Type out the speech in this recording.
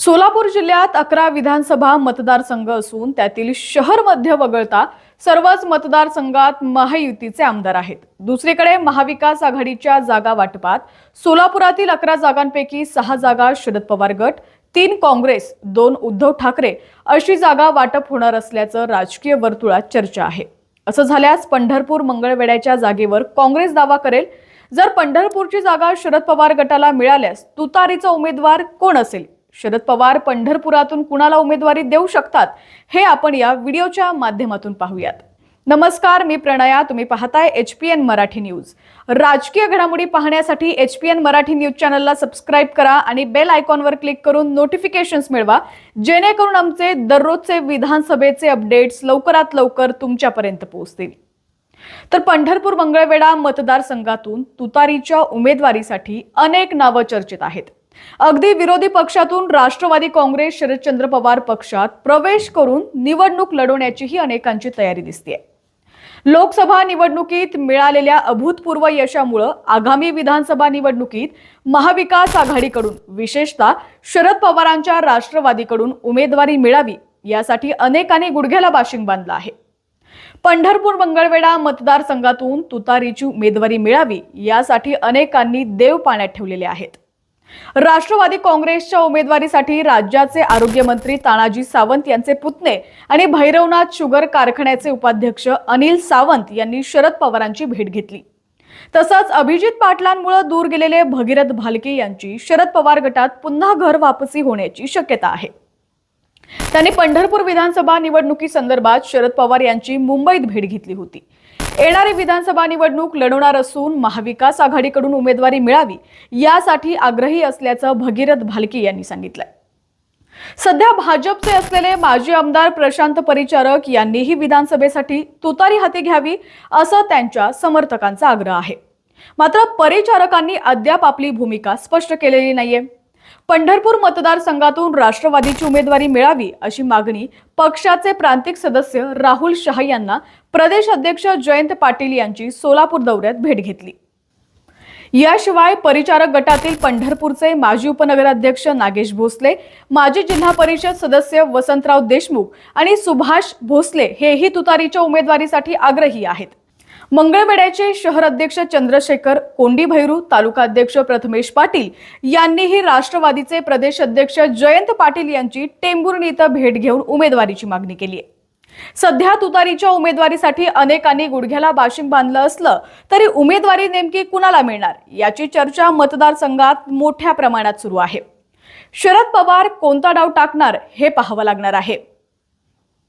सोलापूर जिल्ह्यात अकरा विधानसभा मतदारसंघ असून त्यातील शहर मध्य वगळता सर्वच मतदारसंघात महायुतीचे आमदार आहेत. दुसरीकडे महाविकास आघाडीच्या जागा वाटपात सोलापुरातील अकरा जागांपैकी सहा जागा शरद पवार गट तीन काँग्रेस दोन उद्धव ठाकरे अशी जागा वाटप होणार असल्याचं राजकीय वर्तुळात चर्चा आहे. असं झाल्यास पंढरपूर मंगळवेड्याच्या जागेवर काँग्रेस दावा करेल. जर पंढरपूरची जागा शरद पवार गटाला मिळाल्यास तुतारीचा उमेदवार कोण असेल? शरद पवार पंढरपुरातून कुणाला उमेदवारी देऊ शकतात हे आपण या व्हिडिओच्या माध्यमातून पाहूयात. नमस्कार मी प्रणया तुम्ही पाहताय H P N Marathi news. राजकीय घडामोडी पाहण्यासाठी H P N Marathi news चॅनलला सबस्क्राईब करा आणि बेल आयकॉनवर क्लिक करून नोटिफिकेशन्स मिळवा जेणेकरून आमचे दररोजचे विधानसभेचे अपडेट्स लवकरात लवकर तुमच्यापर्यंत पोहोचतील. तर पंढरपूर मंगळवेढा मतदारसंघातून तुतारीच्या उमेदवारीसाठी अनेक नावं चर्चेत आहेत. अगदी विरोधी पक्षातून राष्ट्रवादी काँग्रेस शरदचंद्र पवार पक्षात प्रवेश करून निवडणूक लढवण्याचीही अनेकांची तयारी दिसते लोकसभा निवडणुकीत मिळालेल्या अभूतपूर्व यशामुळं आगामी विधानसभा निवडणुकीत महाविकास आघाडीकडून विशेषतः शरद पवारांच्या राष्ट्रवादीकडून उमेदवारी मिळावी यासाठी अनेकांनी गुडघ्याला बाशिंग बांधला आहे. पंढरपूर मंगळवेढा मतदारसंघातून तुतारीची उमेदवारी मिळावी यासाठी अनेकांनी देव पाण्यात ठेवलेले आहेत. राष्ट्रवादी काँग्रेसच्या उमेदवारीसाठी राज्याचे आरोग्यमंत्री तानाजी सावंत यांचे पुतणे आणि भैरवनाथ शुगर कारखान्याचे उपाध्यक्ष अनिल सावंत यांनी शरद पवारांची भेट घेतली. तसंच अभिजित पाटलांमुळे दूर गेलेले भगीरथ भालके यांची शरद पवार गटात पुन्हा घर वापसी होण्याची शक्यता आहे. त्यांनी पंढरपूर विधानसभा निवडणुकीसंदर्भात शरद पवार यांची मुंबईत भेट घेतली होती. येणारी विधानसभा निवडणूक लढवणार असून महाविकास आघाडीकडून उमेदवारी मिळावी यासाठी आग्रही असल्याचं भगीरथ भालके यांनी सांगितलंय. सध्या भाजपचे असलेले माजी आमदार प्रशांत परिचारक यांनीही विधानसभेसाठी तुतारी हाती घ्यावी असं त्यांच्या समर्थकांचा आग्रह आहे. मात्र परिचारकांनी अद्याप आपली भूमिका स्पष्ट केलेली नाहीये. पंढरपूर मतदारसंघातून राष्ट्रवादीची उमेदवारी मिळावी अशी मागणी पक्षाचे प्रांतिक सदस्य राहुल शहा यांना प्रदेश अध्यक्ष जयंत पाटील यांची सोलापूर दौऱ्यात भेट घेतली. याशिवाय परिचारक गटातील पंढरपूरचे माजी उपनगराध्यक्ष नागेश भोसले माजी जिल्हा परिषद सदस्य वसंतराव देशमुख आणि सुभाष भोसले हेही तुतारीच्या उमेदवारीसाठी आग्रही आहेत. मंगळवेड्याचे शहर अध्यक्ष चंद्रशेखर कोंडी भैरू तालुका अध्यक्ष प्रथमेश पाटील यांनीही राष्ट्रवादीचे प्रदेश अध्यक्ष जयंत पाटील यांची टेंभुर्णी इथं भेट घेऊन उमेदवारीची मागणी केली आहे. सध्या तुतारीच्या उमेदवारीसाठी अनेकांनी गुडघ्याला बाशिंग बांधलं असलं तरी उमेदवारी नेमकी कुणाला मिळणार याची चर्चा मतदारसंघात मोठ्या प्रमाणात सुरू आहे. शरद पवार कोणता डाव टाकणार हे पाहावं लागणार आहे.